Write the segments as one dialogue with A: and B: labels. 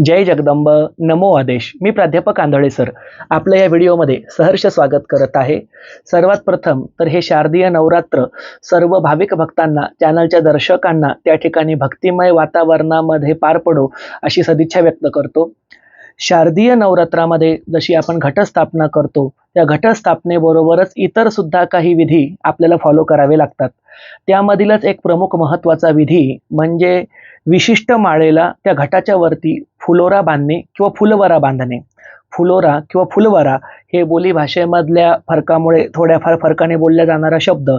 A: जय जगदंब. नमो आदेश. मी प्राध्यापक आंधळे सर. आपलं या व्हिडिओमध्ये सहर्ष स्वागत करत आहे. सर्वात प्रथम तर हे शारदीय नवरात्र सर्व भाविक भक्तांना चॅनलच्या दर्शकांना त्या ठिकाणी भक्तिमय वातावरणामध्ये पार पडो अशी सदिच्छा व्यक्त करतो. शारदीय नवरात्रामध्ये जशी आपण घटस्थापना करतो त्या घटस्थापनेबरोबरच इतर सुद्धा काही विधी आपल्याला फॉलो करावे लागतात. त्यामधीलच एक प्रमुख महत्त्वाचा विधी म्हणजे विशिष्ट माळेला त्या घटाच्या वरती फुलोरा बांधणे किंवा फुलवरा बांधणे. फुलोरा किंवा फुलवरा हे बोली भाषेमधल्या फरकामुळे थोड्याफार फरकाने बोलल्या जाणारा शब्द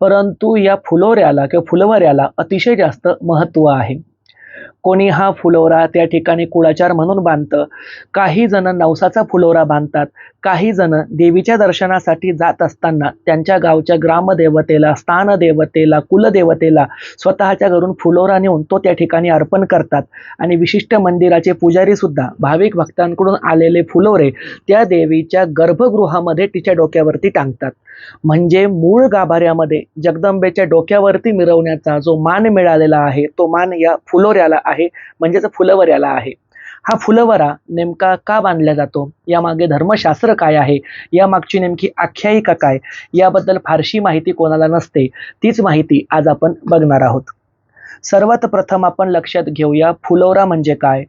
A: परंतु या फुलोऱ्याला किंवा फुलवऱ्याला अतिशय जास्त महत्त्व आहे. कोणी हा फुलोरा त्या ठिकाणी कुळाचार म्हणून बांधतं? काही जण नवसाचा फुलोरा बांधतात. काही जण देवीच्या दर्शनासाठी जात असताना त्यांच्या गावच्या ग्रामदेवतेला स्थानदेवतेला कुलदेवतेला स्वतःच्या घरून फुलोरा नेऊन तो त्या ठिकाणी अर्पण करतात. आणि विशिष्ट मंदिराचे पुजारी सुद्धा भाविक भक्तांकडून आलेले फुलोरे त्या देवीच्या गर्भगृहामध्ये तिच्या डोक्यावरती टांगतात. म्हणजे मूळ गाभाऱ्यामध्ये जगदंबेच्या डोक्यावरती मिरवण्याचा जो मान मिळालेला आहे तो मान या फुलोऱ्याला आहे म्हणजेच फुलवऱ्याला आहे. हा फुलवरा नेमका का बांधला जातो? यामागे धर्मशास्त्र काय आहे? या मागची नेमकी आख्यायिका काय? याबद्दल फारशी माहिती कोणाला नसते. तीच माहिती आज आपण बघणार आहोत. सर्वात प्रथम आपण लक्षात घेऊया फुलोरा म्हणजे काय?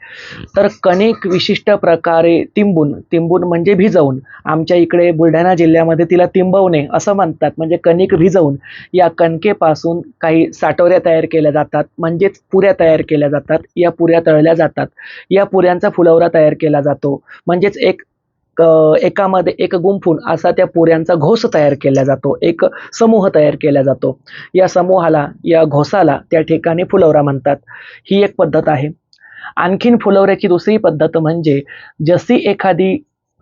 A: तर कणिक विशिष्ट प्रकारे तिंबून तिंबून म्हणजे भिजवून आमच्या इकडे बुलढाणा जिल्ह्यामध्ये तिला तिंबवणे असं म्हणतात. म्हणजे कणिक भिजवून या कणकेपासून काही साठवऱ्या तयार केल्या जातात म्हणजेच पुऱ्या तयार केल्या जातात या पुऱ्या तळल्या जातात. या पुऱ्यांचा फुलवरा तयार केला जातो. म्हणजेच एक एकामध्ये एक गुंफून असा त्या पुऱ्यांचा घोस तयार केला जातो एक समूह तयार केला जातो. या समूहाला या घोसाला त्या ठिकाणी फुलवरा म्हणतात. ही एक पद्धत आहे. आणखीन फुलवऱ्याची दुसरी पद्धत म्हणजे जशी एखादी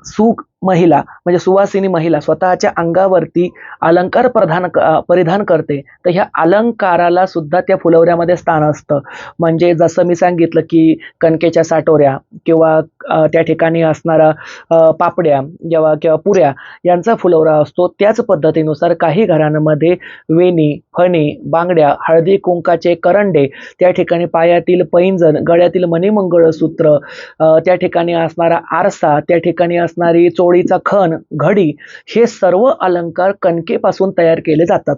A: सुख महिला म्हणजे सुवासिनी महिला स्वतःच्या अंगावरती अलंकार प्रधान परिधान करते. तर ह्या अलंकाराला सुद्धा त्या फुलवऱ्यामध्ये स्थान असतं. म्हणजे जसं मी सांगितलं की कणकेच्या साठोऱ्या किंवा त्या ठिकाणी असणारा पापड्या किंवा किंवा पुऱ्या यांचा फुलवरा असतो. त्याच पद्धतीनुसार काही घरांमध्ये वेणी फणी बांगड्या हळदी कुंकाचे करंडे त्या ठिकाणी पायातील पैंजण गळ्यातील मणिमंगळसूत्र त्या ठिकाणी असणारा आरसा त्या ठिकाणी असणारी चोळीचा खण घडी हे सर्व अलंकार कणकेपासून तयार केले जातात.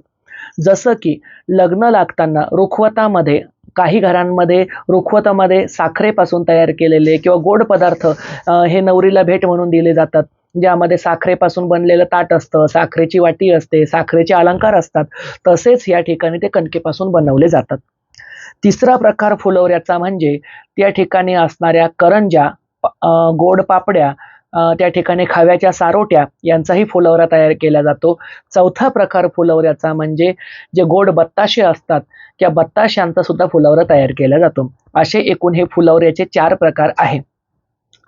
A: जसं की लग्न लागताना रुखवतामध्ये काही घरांमध्ये रुखवतामध्ये साखरेपासून तयार केलेले किंवा गोड पदार्थ हे नवरीला भेट म्हणून दिले जातात. ज्यामध्ये साखरेपासून बनलेलं ताट असतं साखरेची वाटी असते साखरेचे अलंकार असतात. तसेच या ठिकाणी ते कणकेपासून बनवले जातात. तिसरा प्रकार फुलवऱ्याचा म्हणजे त्या ठिकाणी असणाऱ्या करंजा गोड पापड्या त्या ठिकाणी खाव्याच्या सारोट्या यांचाही फुलवरा तयार केला जातो. चौथा प्रकार फुलवऱ्याचा म्हणजे जे गोड बत्ताशे असतात त्या बत्ताशांचा सुद्धा फुलवरा तयार केला जातो. असे एकूण हे फुलवऱ्याचे चार प्रकार आहे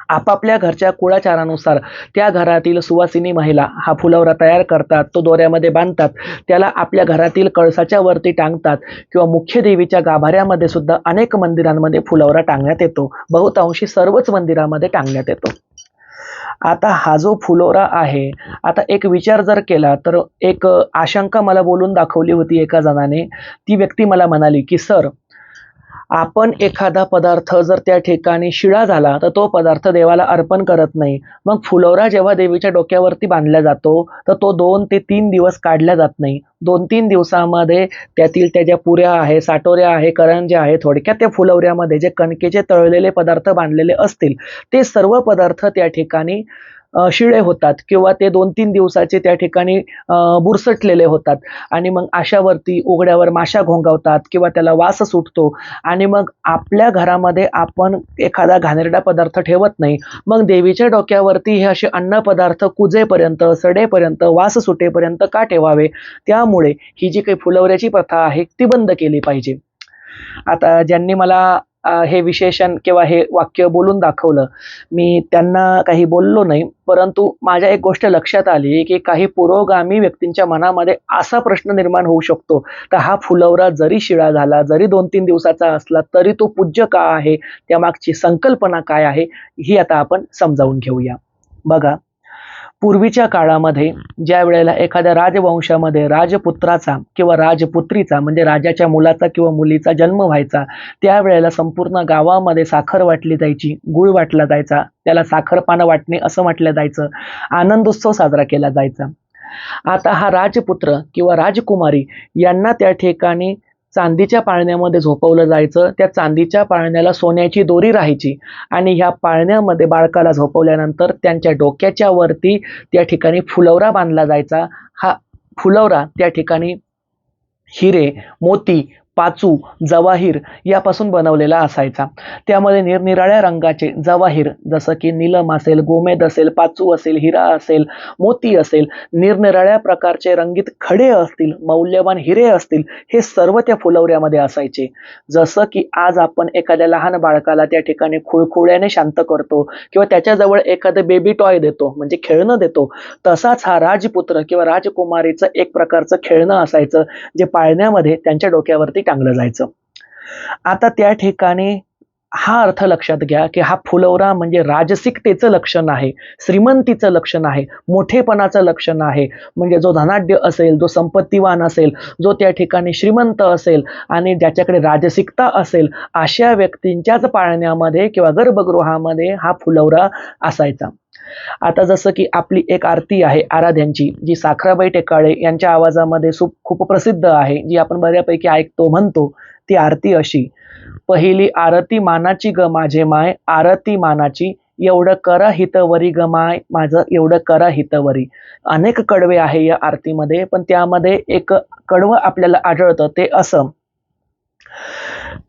A: आपापल्या घरच्या कुळाचारानुसार त्या घरातील सुवासिनी महिला हा फुलवरा तयार करतात तो दोऱ्यामध्ये बांधतात त्याला आपल्या घरातील कळसाच्या वरती टांगतात किंवा मुख्य देवीच्या गाभाऱ्यामध्ये सुद्धा अनेक मंदिरांमध्ये फुलवरा टांगण्यात येतो. बहुतांशी सर्वच मंदिरामध्ये टांगण्यात येतो. आता हा जो फुलोरा आहे आता एक विचार जर केला तर एक आशंका मला बोलून दाखवली होती एका जणाने. ती व्यक्ती मला म्हणाली की सर आपण एखादा पदार्थ जर त्या ठिकाणी शिळा झाला तर तो पदार्थ देवाला अर्पण करत नाही. मग फुलोरा जेव्हा देवीच्या डोक्यावरती बांधला जातो तर तो दोन ते तीन दिवस काढला जात नाही. दोन तीन दिवसामध्ये त्यातील त्या ज्या पुऱ्या आहे साटोऱ्या आहे करंज्या आहे थोडक्यात त्या फुलवऱ्यामध्ये जे कणकेचे तळलेले पदार्थ बांधलेले असतील ते सर्व पदार्थ त्या ठिकाणी शिळे होतात किंवा ते दोन तीन दिवसाचे त्या ठिकाणी बुरसटलेले होतात. आणि मग अशावरती उघड्यावर माशा घोंगावतात किंवा त्याला वास सुटतो. आणि मग आपल्या घरामध्ये आपण एखादा घाणेरडा पदार्थ ठेवत नाही. मग देवीच्या डोक्यावरती हे असे अन्न पदार्थ कुजेपर्यंत सडेपर्यंत वास सुटेपर्यंत का ठेवावे? त्यामुळे ही जी काही फुलवऱ्याची प्रथा आहे ती बंद केली पाहिजे. आता ज्यांनी मला हे विशेषण किंवा हे वाक्य बोलून दाखवलं. मी त्यांना काही बोललो नाही परंतु माझ्या एक गोष्ट लक्षात आली की काही पुरोगामी व्यक्तींच्या मनामध्ये असा प्रश्न निर्माण होऊ शकतो तर हा फुलवरा जरी शिळा झाला जरी दोन तीन दिवसाचा असला तरी तो पूज्य का आहे? त्यामागची संकल्पना काय आहे? ही आता आपण समजावून घेऊया. बघा पूर्वीच्या काळामध्ये ज्या वेळेला एखाद्या राजवंशामध्ये राजपुत्राचा किंवा राजपुत्रीचा म्हणजे राजाच्या मुलाचा किंवा मुलीचा जन्म व्हायचा त्यावेळेला संपूर्ण गावामध्ये साखर वाटली जायची गुळ वाटला जायचा त्याला साखर पानं वाटणे असं म्हटलं जायचं आनंदोत्सव साजरा केला जायचा. आता हा राजपुत्र किंवा राजकुमारी यांना त्या ठिकाणी चांदीच्या पाळण्यामध्ये झोपवलं जायचं त्या चांदीच्या पाळण्याला सोन्याची दोरी राहायची आणि ह्या पाळण्यामध्ये बाळकाला झोपवल्यानंतर त्यांच्या डोक्याच्या वरती त्या ठिकाणी फुलवरा बांधला जायचा. हा फुलवरा त्या ठिकाणी हिरे मोती पाचू जवाहीर यापासून बनवलेला असायचा. त्यामध्ये निरनिराळ्या रंगाचे जवाहीर जसं की निलम असेल गोमेद असेल पाचू असेल हिरा असेल मोती असेल निरनिराळ्या प्रकारचे रंगीत खडे असतील मौल्यवान हिरे असतील हे सर्व त्या फुलवऱ्यामध्ये असायचे. जसं की आज आपण एखाद्या लहान बाळकाला त्या ठिकाणी खुळखुळ्याने शांत करतो किंवा त्याच्याजवळ एखादं बेबी टॉय देतो म्हणजे खेळणं देतो तसाच हा राजपुत्र किंवा राजकुमारीचं एक प्रकारचं खेळणं असायचं जे पाळण्यामध्ये त्यांच्या डोक्यावरती टांगलं जायचं. आता त्या ठिकाणी हा अर्थ लक्षात घ्या की हा फुलवरा म्हणजे राजसिकतेचं लक्षण आहे श्रीमंतीचं लक्षण आहे मोठेपणाचं लक्षण आहे. म्हणजे जो धनाढ्य असेल जो संपत्तीवान असेल जो त्या ठिकाणी श्रीमंत असेल आणि ज्याच्याकडे राजसिकता असेल अशा व्यक्तींच्याच पाळण्यामध्ये किंवा गर्भगृहामध्ये हा फुलवरा असायचा. आता जसं की आपली एक आरती आहे आराध्यांची जी साखराबाई टेकाळे यांच्या आवाजामध्ये सु खूप प्रसिद्ध आहे जी आपण बऱ्यापैकी ऐकतो म्हणतो ती आरती अशी. पहिली आरती मानाची ग माझे माय आरती मानाची एवढं करा हितवरी ग माय माझं एवढं करा हितवरी. अनेक कडवे आहे या आरतीमध्ये पण त्यामध्ये एक कडवं आपल्याला आढळतं ते असं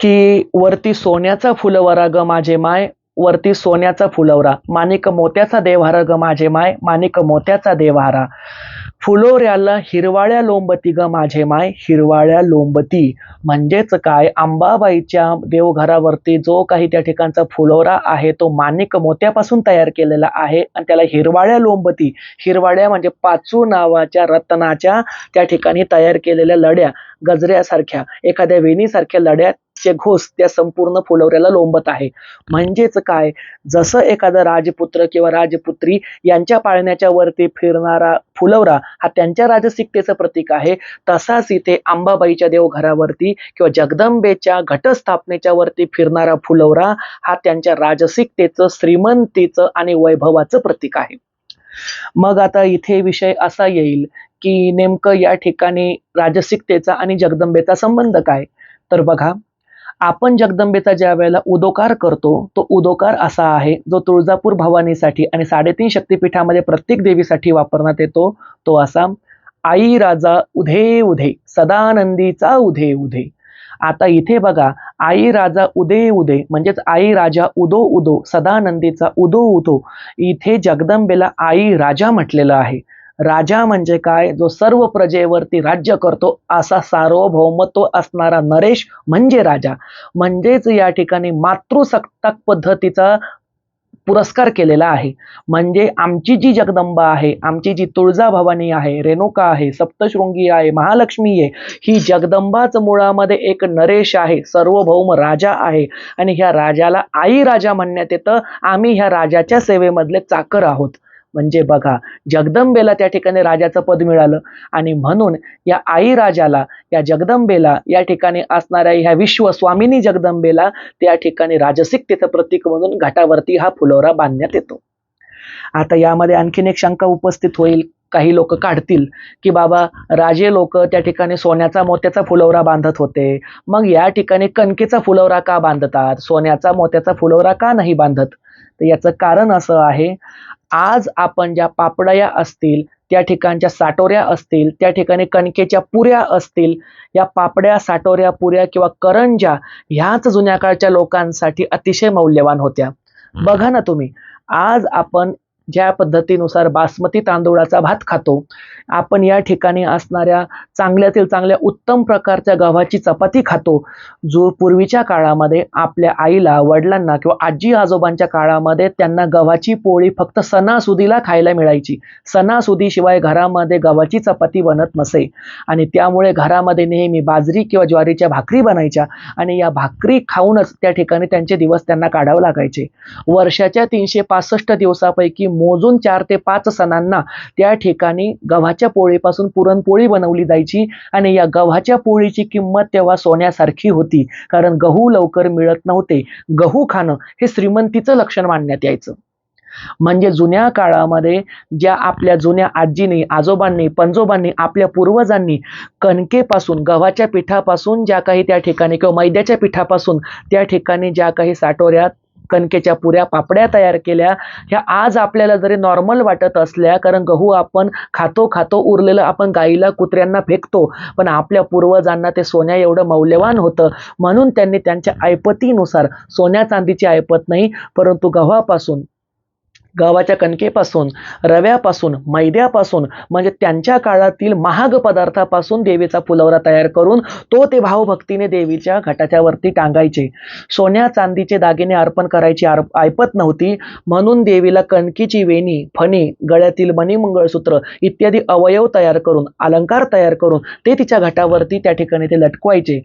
A: की वरती सोन्याचा फुलवरा ग माझे माय वरती सोन्याचा फुलवरा. माणिक मोत्याचा देवहारा ग माझे माय माणिक मोत्याचा देवहारा. फुलोऱ्याला हिरवाळ्या लोंबती ग माझे माय हिरवाळ्या लोंबती. म्हणजेच काय? अंबाबाईच्या देवघरावरती जो काही त्या ठिकाणचा फुलोरा आहे तो माणिक मोत्यापासून तयार केलेला आहे आणि त्याला हिरवाळ्या लोंबती हिरवाळ्या म्हणजे पाचू नावाच्या रत्नाच्या त्या ठिकाणी तयार केलेल्या लड्या गजऱ्यासारख्या एखाद्या वेणीसारख्या चे घोस त्या संपूर्ण फुलवऱ्याला लोंबत आहे. म्हणजेच काय? जसं एखादा राजपुत्र किंवा राजपुत्री यांच्या पाळण्याच्या वरती फिरणारा फुलवरा हा त्यांच्या राजसिकतेचं प्रतीक आहे तसाच इथे अंबाबाईच्या देवघरावरती किंवा जगदंबेच्या घटस्थापनेच्या वरती फिरणारा फुलवरा हा त्यांच्या राजसिकतेचं श्रीमंतीचं आणि वैभवाचं प्रतीक आहे. मग आता इथे विषय असा येईल की नेमकं या ठिकाणी राजसिकतेचा आणि जगदंबेचा संबंध काय? तर बघा आपण जगदंबेचा ज्या वेळेला उदोकार करतो तो उदोकार असा आहे जो तुळजापूर भवानीसाठी आणि साडेतीन शक्तिपीठामध्ये प्रत्येक देवीसाठी वापरण्यात येतो तो असा आई राजा उधे उधे सदानंदीचा उधे उधे. आता इथे बघा आई राजा उदे उदे म्हणजेच आई राजा उदो उदो सदानंदीचा उदो उदो इथे जगदंबेला आई राजा म्हटलेलं आहे. राजा म्हणजे काय? जो सर्व प्रजेवरती राज्य करतो असा सार्वभौमत्व असणारा नरेश म्हणजे राजा. म्हणजेच या ठिकाणी मातृसत्ताक पद्धतीचा पुरस्कार केलेला आहे. म्हणजे आमची जी जगदंबा आहे आमची जी तुळजाभवानी आहे रेणुका आहे सप्तशृंगी आहे महालक्ष्मी आहे ही जगदंबाच मुळामध्ये एक नरेश आहे सार्वभौम राजा आहे. आणि ह्या राजाला आई राजा म्हणण्यात येतं. आम्ही ह्या राजाच्या सेवेमधले चाकर आहोत. म्हणजे बघा जगदंबेला त्या ठिकाणी राजाचं पद मिळालं. आणि म्हणून या आई राजाला या जगदंबेला या ठिकाणी असणाऱ्या ह्या विश्व स्वामिनी जगदंबेला त्या ठिकाणी राजसिकतेचं प्रतीक म्हणून घाटावरती हा फुलोरा बांधण्यात येतो. आता यामध्ये आणखीन एक शंका उपस्थित होईल. काही लोक काढतील की बाबा राजे लोक त्या ठिकाणी सोन्याचा मोत्याचा फुलवरा बांधत होते. मग या ठिकाणी कणकेचा फुलवरा का बांधतात? सोन्याचा मोत्याचा फुलवरा का नाही बांधत? तर याचं कारण असं आहे आज आपण ज्या पापडया असतील त्या ठिकाणच्या साटोऱ्या असतील त्या ठिकाणी कणकेच्या पुऱ्या असतील या पापड्या साटोऱ्या पुऱ्या किंवा करंजा ह्याच जुन्या काळच्या लोकांसाठी अतिशय मौल्यवान होत्या. बघा ना तुम्ही आज आपण ज्या पद्धतीनुसार बासमती तांदूळाचा भात खातो आपण या ठिकाणी असणाऱ्या चांगल्यातील चांगल्या उत्तम प्रकारच्या गव्हाची चपाती खातो जो पूर्वीच्या काळामध्ये आपल्या आईला वडिलांना किंवा आजी आजोबांच्या काळामध्ये त्यांना गव्हाची पोळी फक्त सणासुदीला खायला मिळायची. सणासुदीशिवाय घरामध्ये गव्हाची चपाती बनत नसे आणि त्यामुळे घरामध्ये नेहमी बाजरी किंवा ज्वारीच्या भाकरी बनायच्या आणि या भाकरी खाऊनच त्या ठिकाणी त्यांचे दिवस त्यांना काढावे लागायचे. वर्षाच्या तीनशे पासष्ट दिवसापैकी मोजून चार ते पाच सणांना त्या ठिकाणी गव्हाच्या पोळीपासून पुरणपोळी बनवली जायची आणि या गव्हाच्या पोळीची किंमत तेव्हा सोन्यासारखी होती कारण गहू लवकर मिळत नव्हते. गहू खाणं हे श्रीमंतीचं लक्षण मानण्यात यायचं. म्हणजे जुन्या काळामध्ये ज्या आपल्या जुन्या आजीनी आजोबांनी पंजोबांनी आपल्या पूर्वजांनी कणकेपासून गव्हाच्या पिठापासून ज्या काही त्या ठिकाणी किंवा मैद्याच्या पिठापासून त्या ठिकाणी ज्या काही साठवऱ्यात कणकेच्या पुऱ्या पापड्या तयार केल्या. ह्या आज आपल्याला जरी नॉर्मल वाटत असल्या कारण गहू आपण खातो खातो उरलेलं आपण गाईला कुत्र्यांना फेकतो. पण आपल्या पूर्वजांना ते सोन्या एवढं मौल्यवान होतं. म्हणून त्यांनी त्यांच्या ऐपतीनुसार सोन्या चांदीची ऐपत नाही परंतु गव्हापासून गव्हाच्या कणकेपासून रव्यापासून मैद्यापासून म्हणजे त्यांच्या काळातील महाग पदार्थापासून देवीचा फुलवरा तयार करून तो ते भावभक्तीने देवीच्या घटाच्या वरती टांगायचे. सोन्या चांदीचे दागिने अर्पण करायची आर ऐपत नव्हती म्हणून देवीला कणकीची वेणी फणी गळ्यातील मणिमंगळसूत्र इत्यादी अवयव तयार करून अलंकार तयार करून ते तिच्या घटावरती त्या ठिकाणी ते लटकवायचे.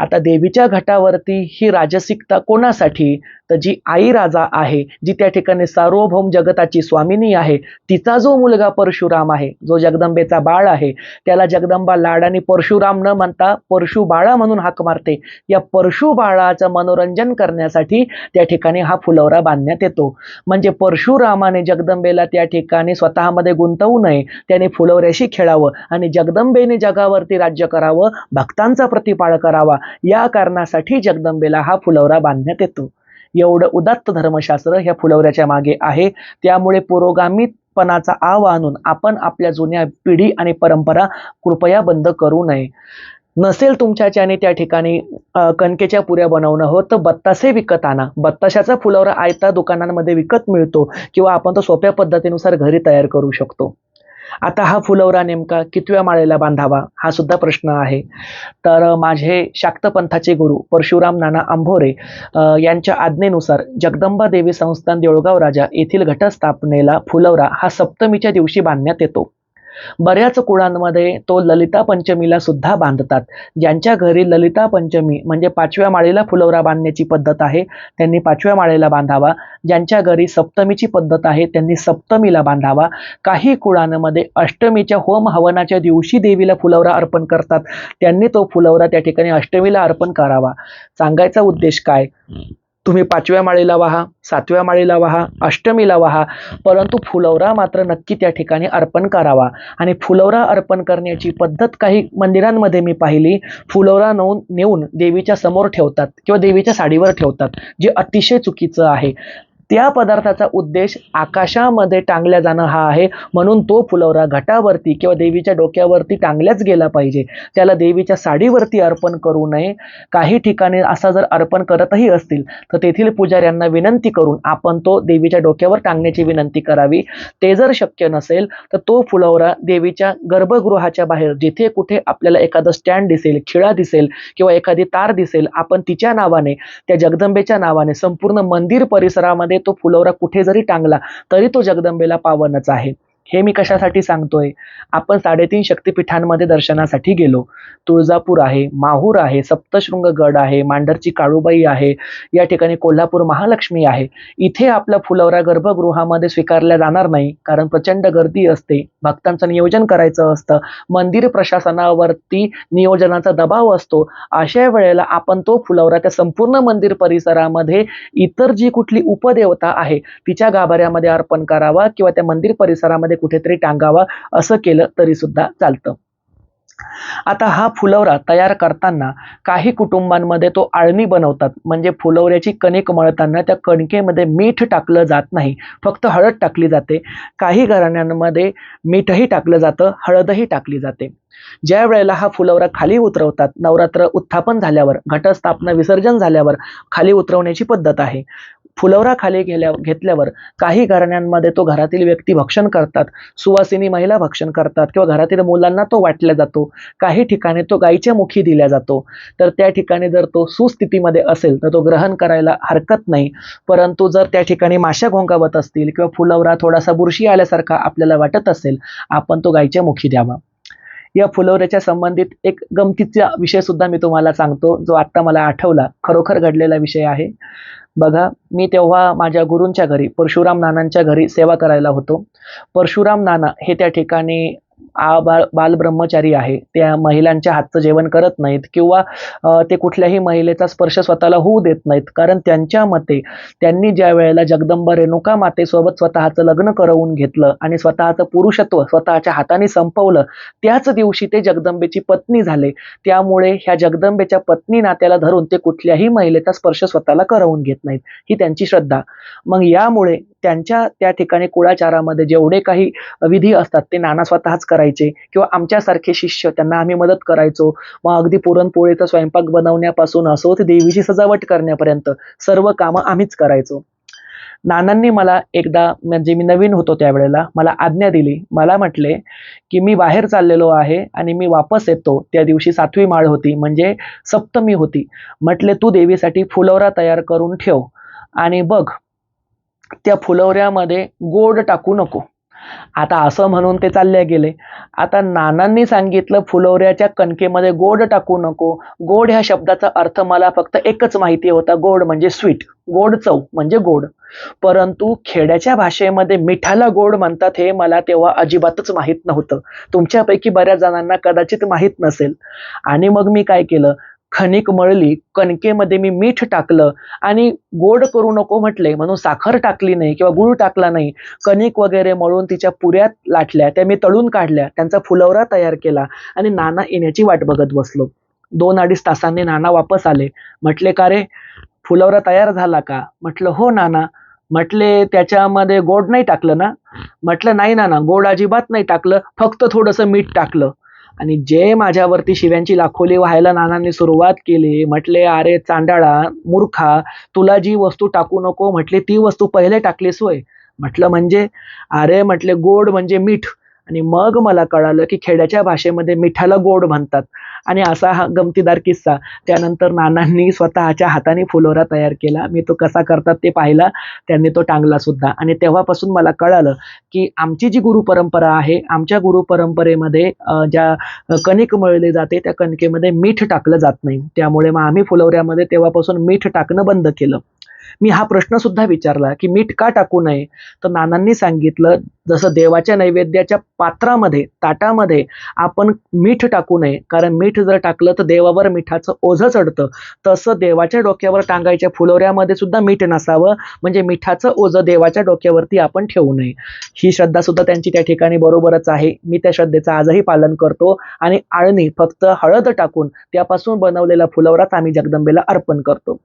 A: आता देवीच्या घटावरती ही राजसिकता कोणासाठी? तर जी आई राजा आहे जी त्या ठिकाणी सार्वभौम जगताची स्वामिनी आहे तिचा जो मुलगा परशुराम आहे जो जगदंबेचा बाळ आहे त्याला जगदंबा लाडाने परशुराम न म्हणता परशु बाळा म्हणून हाक मारते. या परशु बाळाचं मनोरंजन करण्यासाठी त्या ठिकाणी हा फुलवरा बांधण्यात येतो. म्हणजे परशुरामाने जगदंबेला त्या ठिकाणी स्वतःमध्ये गुंतवू नये त्याने फुलवऱ्याशी खेळावं आणि जगदंबेने जगावरती राज्य करावं भक्तांचा प्रतिपाळ करावा या कारणासाठी जगदंबेला हा फुलवरा बांधण्यात येतो. एवढं उदात्त धर्मशास्त्र ह्या फुलवऱ्याच्या मागे आहे. त्यामुळे पुरोगामीपणाचा आव आणून आपण आपल्या जुन्या पिढी आणि परंपरा कृपया बंद करू नये. नसेल तुमच्याच्याने त्या ठिकाणी कणकेच्या पुऱ्या बनवणं हो तर बत्तासे विकत आणा. बत्ताशाचा फुलवरा आयता दुकानांमध्ये विकत मिळतो किंवा आपण तो सोप्या पद्धतीनुसार घरी तयार करू शकतो. आता हा फुलवरा नेमका कितव्या माळेला बांधावा हा सुद्धा प्रश्न आहे. तर माझे शाक्त पंथाचे गुरु परशुराम नाना आंभोरे यांच्या आज्ञेनुसार जगदंबा देवी संस्थान देऊळगाव राजा येथील घटस्थापनेला फुलवरा हा सप्तमीच्या दिवशी बांधण्यात येतो. बऱ्याच कुळांमध्ये तो ललिता पंचमीला सुद्धा बांधतात. ज्यांच्या घरी ललिता पंचमी म्हणजे पाचव्या माळेला फुलवरा बांधण्याची पद्धत आहे त्यांनी पाचव्या माळेला बांधावा. ज्यांच्या घरी सप्तमीची पद्धत आहे त्यांनी सप्तमीला बांधावा. काही कुळांमध्ये अष्टमीच्या होम हवनाच्या दिवशी देवीला फुलवरा अर्पण करतात. त्यांनी तो फुलवरा त्या ठिकाणी अष्टमीला अर्पण करावा. सांगायचा उद्देश काय? तुम्ही पाचव्या माळेला वाहा सातव्या माळेला वाहा अष्टमीला वाहा परंतु फुलवरा मात्र नक्की त्या ठिकाणी अर्पण करावा. आणि फुलवरा अर्पण करण्याची पद्धत काही मंदिरांमध्ये मी पाहिली. फुलवरा नेऊन नेऊन देवीच्या समोर ठेवतात किंवा देवीच्या साडीवर ठेवतात जे अतिशय चुकीचं आहे. त्या पदार्थाचा उद्देश आकाशामध्ये टांगल्या जाणं हा आहे. म्हणून तो फुलवरा घटावरती किंवा देवीच्या डोक्यावरती टांगल्याच गेला पाहिजे. त्याला देवीच्या साडीवरती अर्पण करू नये. काही ठिकाणी असा जर अर्पण करतही असतील तर तेथील पुजाऱ्यांना विनंती करून आपण तो देवीच्या डोक्यावर टांगण्याची विनंती करावी. ते जर शक्य नसेल तर तो फुलवरा देवीच्या गर्भगृहाच्या बाहेर जिथे कुठे आपल्याला एखादं स्टँड दिसेल खिळा दिसेल किंवा एखादी तार दिसेल आपण तिच्या नावाने त्या जगदंबेच्या नावाने संपूर्ण मंदिर परिसरामध्ये तो फुलवरा कुठे जरी टांगला तरी तो जगदंबेला पावनच आहे. हे मी कशासाठी सांगतोय? आपण साडेतीन शक्तिपीठांमध्ये दर्शनासाठी गेलो. तुळजापूर आहे माहूर आहे सप्तशृंग गड आहे मांढरची काळूबाई आहे या ठिकाणी कोल्हापूर महालक्ष्मी आहे. इथे आपला फुलवरा गर्भगृहामध्ये स्वीकारला जाणार नाही कारण प्रचंड गर्दी असते. भक्तांचं नियोजन करायचं असतं. मंदिर प्रशासनावरती नियोजनाचा दबाव असतो. अशा वेळेला आपण तो फुलवरा त्या संपूर्ण मंदिर परिसरामध्ये इतर जी कुठली उपदेवता आहे तिच्या गाभाऱ्यामध्ये अर्पण करावा किंवा त्या मंदिर परिसरामध्ये कुठेतरी टांगावा असं केलं तरी सुद्धा चालतं. आता हा फुलवरा तयार करताना काही कुटुंबांमध्ये तो आळणी बनवतात. म्हणजे फुलवऱ्याची कणिक मळताना त्या कणकेमध्ये मीठ टाकलं जात नाही. फक्त हळद टाकली जाते. काही घराण्यांमध्ये मीठही टाकलं जातं हळदही टाकली जाते. ज्या वेळेला हा फुलवरा खाली उतरवतात नवरात्र उत्थापन झाल्यावर घटस्थापना विसर्जन झाल्यावर खाली उतरवण्याची पद्धत आहे. फुलवरा खाली गेल्या घेतल्यावर काही घराण्यांमध्ये तो घरातील व्यक्ती भक्षण करतात. सुवासिनी महिला भक्षण करतात किंवा घरातील मुलांना तो वाटला जातो. काही ठिकाणी तो गायीच्या मुखी दिला जातो. तर त्या ठिकाणी जर तो सुस्थितीमध्ये असेल तर तो ग्रहण करायला हरकत नाही. परंतु जर त्या ठिकाणी माशा घोंगावत असतील किंवा फुलवरा थोडासा बुरशी आल्यासारखा आपल्याला वाटत असेल आपण तो गायीच्या मुखी द्यावा. या फुलवऱ्याच्या संबंधित एक गमतीचा विषय सुद्धा मी तुम्हाला सांगतो जो आत्ता मला आठवला. खरोखर घडलेला विषय आहे. बघा मी तेव्हा माझ्या गुरूंच्या घरी परशुराम नानांच्या घरी सेवा करायला होतो. परशुराम नाना हे त्या ठिकाणी आबाळ बालब्रह्मचारी आहे. त्या महिलांच्या हातचं जेवण करत नाहीत किंवा ते कुठल्याही महिलेचा स्पर्श स्वतःला होऊ देत नाहीत. कारण त्यांच्या मते त्यांनी ज्या वेळेला जगदंबा रेणुका मातेसोबत स्वतःचं लग्न करवून घेतलं आणि स्वतःचं पुरुषत्व स्वतःच्या हाताने संपवलं त्याच दिवशी ते जगदंबेची पत्नी झाले. त्यामुळे ह्या जगदंबेच्या पत्नी नात्याला धरून ते कुठल्याही महिलेचा स्पर्श स्वतःला करवून घेत नाहीत ही त्यांची श्रद्धा. मग यामुळे त्यांच्या त्या ठिकाणी कुळाचारामध्ये जेवढे काही विधी असतात ते नाना स्वतःच करायचे. किंवा आमच्यासारखे शिष्य त्यांना आम्ही मदत करायचो. मग अगदी पुरणपोळीचा स्वयंपाक बनवण्यापासून असो ते देवीची सजावट करण्यापर्यंत सर्व कामं आम्हीच करायचो. नानांनी मला एकदा म्हणजे मी नवीन होतो त्यावेळेला मला आज्ञा दिली. मला म्हटले की मी बाहेर चाललेलो आहे आणि मी वापस येतो. त्या दिवशी सातवी माळ होती म्हणजे सप्तमी होती. म्हटले तू देवीसाठी फुलवरा तयार करून ठेव आणि बघ त्या फुलवऱ्यामध्ये गोड टाकू नको. आता असं म्हणून ते चालले गेले. आता नानांनी सांगितलं फुलवऱ्याच्या कणकेमध्ये गोड टाकू नको. गोड ह्या शब्दाचा अर्थ मला फक्त एकच माहिती होता. गोड म्हणजे स्वीट गोड चव म्हणजे गोड. परंतु खेड्याच्या भाषेमध्ये मिठाला गोड म्हणतात हे मला तेव्हा अजिबातच माहीत नव्हतं. तुमच्यापैकी बऱ्याच जणांना कदाचित माहीत नसेल. आणि मग मी काय केलं? खनिक मळली कणकेमध्ये मी मीठ टाकलं आणि गोड करू नको म्हटले म्हणून साखर टाकली नाही किंवा गुळ टाकला नाही कणिक वगैरे मळून तिच्या पुऱ्यात लाटल्या त्या मी तळून काढल्या त्यांचा फुलवरा तयार केला आणि नाना येण्याची वाट बघत बसलो. दोन अडीच तासांनी नाना वापस आले. म्हटले का रे? फुलवरा तयार झाला का? म्हटलं हो नाना. म्हटले त्याच्यामध्ये गोड नाही टाकलं ना? म्हटलं नाही नाना गोड अजिबात नाही टाकलं फक्त थोडंसं मीठ टाकलं. आणि जे माझ्यावरती शिव्यांची लाखोली व्हायला नानांनी सुरुवात केली म्हटले अरे चांडाळा मूर्खा तुला जी वस्तू टाकू नको म्हटले ती वस्तू पहिले टाकलीस होय. म्हटलं म्हणजे? अरे म्हटले गोड म्हणजे मीठ. आणि मग मला कळालं की खेड्याच्या भाषेमध्ये मिठाला गोड म्हणतात. आणि असा हा गमतीदार किस्सा. त्यानंतर नानांनी स्वतःच्या हाताने फुलोरा तयार केला. मी तो कसा करतात ते पाहिला. त्यांनी तो टांगला सुद्धा. आणि तेव्हापासून मला कळालं की आमची जी गुरु परंपरा आहे आमच्या गुरु परंपरेमध्ये ज्या कणिक मळली जाते त्या कणकेमध्ये मीठ टाकलं जात नाही. त्यामुळे मग आम्ही फुलवऱ्यामध्ये तेव्हापासून मीठ टाकणं बंद केलं. मी हा प्रश्न सुद्धा विचारला की मीठ का टाकू नये? तर नानांनी सांगितलं जसं देवाच्या नैवेद्याच्या पात्रामध्ये ताटामध्ये आपण मीठ टाकू नये. कारण मीठ जर टाकलं तर देवावर मिठाचं ओझं चढतं. तसं देवाच्या डोक्यावर टांगायच्या फुलोऱ्यामध्ये सुद्धा मीठ नसावं. म्हणजे मिठाचं ओझं देवाच्या डोक्यावरती आपण ठेवू नये. ही श्रद्धा सुद्धा त्यांची त्या ठिकाणी बरोबरच आहे. मी त्या श्रद्धेचं आजही पालन करतो. आणि आळणी फक्त हळद टाकून त्यापासून बनवलेला फुलवराच आम्ही जगदंबेला अर्पण करतो.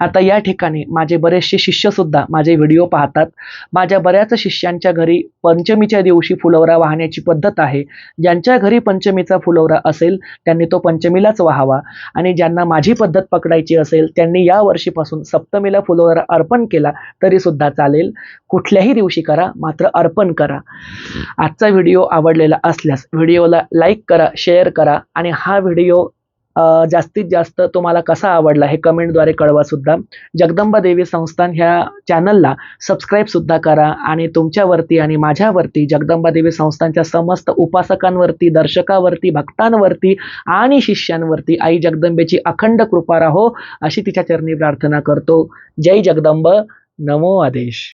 A: आता या ठिकाणी माझे बरेचसे शिष्य सुद्धा माझे व्हिडिओ पाहतात. माझ्या बऱ्याच शिष्यांच्या घरी पंचमीच्या दिवशी फुलवरा वाहण्याची पद्धत आहे. ज्यांच्या घरी पंचमीचा फुलवरा असेल त्यांनी तो पंचमीलाच वाहावा. आणि ज्यांना माझी पद्धत पकडायची असेल त्यांनी या वर्षीपासून सप्तमीला फुलवरा अर्पण केला तरी सुद्धा चालेल. कुठल्याही दिवशी करा मात्र अर्पण करा. आजचा व्हिडिओ आवडलेला असल्यास व्हिडिओला लाईक करा शेअर करा. आणि हा व्हिडिओ जास्तीत जास्त तुम्हाला कसा आवडला हे कमेंटद्वारे कळवा सुद्धा. जगदंबा देवी संस्थान ह्या चॅनलला सबस्क्राईब सुद्धा करा आणि तुमच्यावरती आणि माझ्यावरती जगदंबा देवी संस्थानच्या समस्त उपासकांवरती दर्शकावरती भक्तांवरती आणि शिष्यांवरती आई जगदंबेची अखंड कृपा राहो अशी तिच्या चरणी प्रार्थना करतो. जय जगदंब. नमो आदेश.